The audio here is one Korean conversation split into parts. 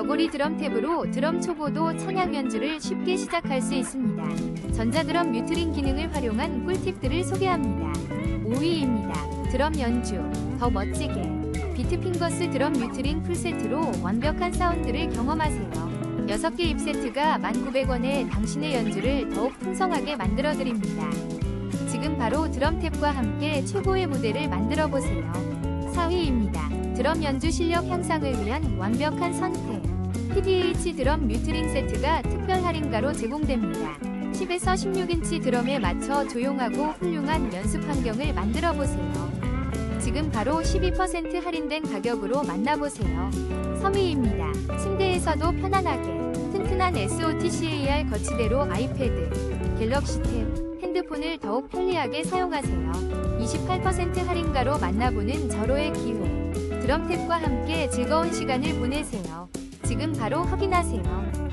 저고리 드럼 탭으로 드럼 초보도 찬양 연주를 쉽게 시작할 수 있습니다. 전자드럼 뮤트링 기능을 활용한 꿀팁들을 소개합니다. 5위입니다. 드럼 연주 더 멋지게 비트핑거스 드럼 뮤트링 풀세트로 완벽한 사운드를 경험하세요. 6개 입세트가 1,900원에 당신의 연주를 더욱 풍성하게 만들어드립니다. 지금 바로 드럼탭과 함께 최고의 무대를 만들어 보세요. 4위입니다. 드럼 연주 실력 향상을 위한 완벽한 선택. PDH 드럼 뮤트링 세트가 특별 할인가로 제공됩니다. 10에서 16인치 드럼에 맞춰 조용하고 훌륭한 연습 환경을 만들어 보세요. 지금 바로 12% 할인된 가격으로 만나보세요. 3위입니다. 침대에서도 편안하게 튼튼한 SOTCAR 거치대로 아이패드, 갤럭시 탭, 핸드폰을 더욱 편리하게 사용하세요. 28% 할인가로 만나보는 절호의 기회. 드럼탭과 함께 즐거운 시간을 보내세요. 지금 바로 확인하세요.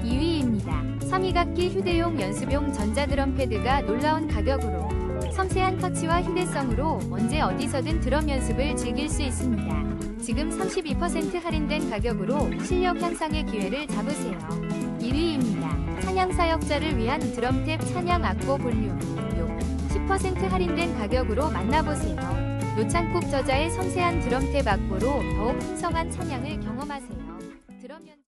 2위입니다. 3위각기 휴대용 연습용 전자드럼 패드가 놀라운 가격으로 섬세한 터치와 휴대성으로 언제 어디서든 드럼 연습을 즐길 수 있습니다. 지금 32% 할인된 가격으로 실력 향상의 기회를 잡으세요. 1위입니다. 찬양 사역자를 위한 드럼탭 찬양 악보 볼륨 10% 할인된 가격으로 만나보세요. 노창국 저자의 섬세한 드럼탭 박보로 더욱 풍성한 성향을 경험하세요. 드럼 연...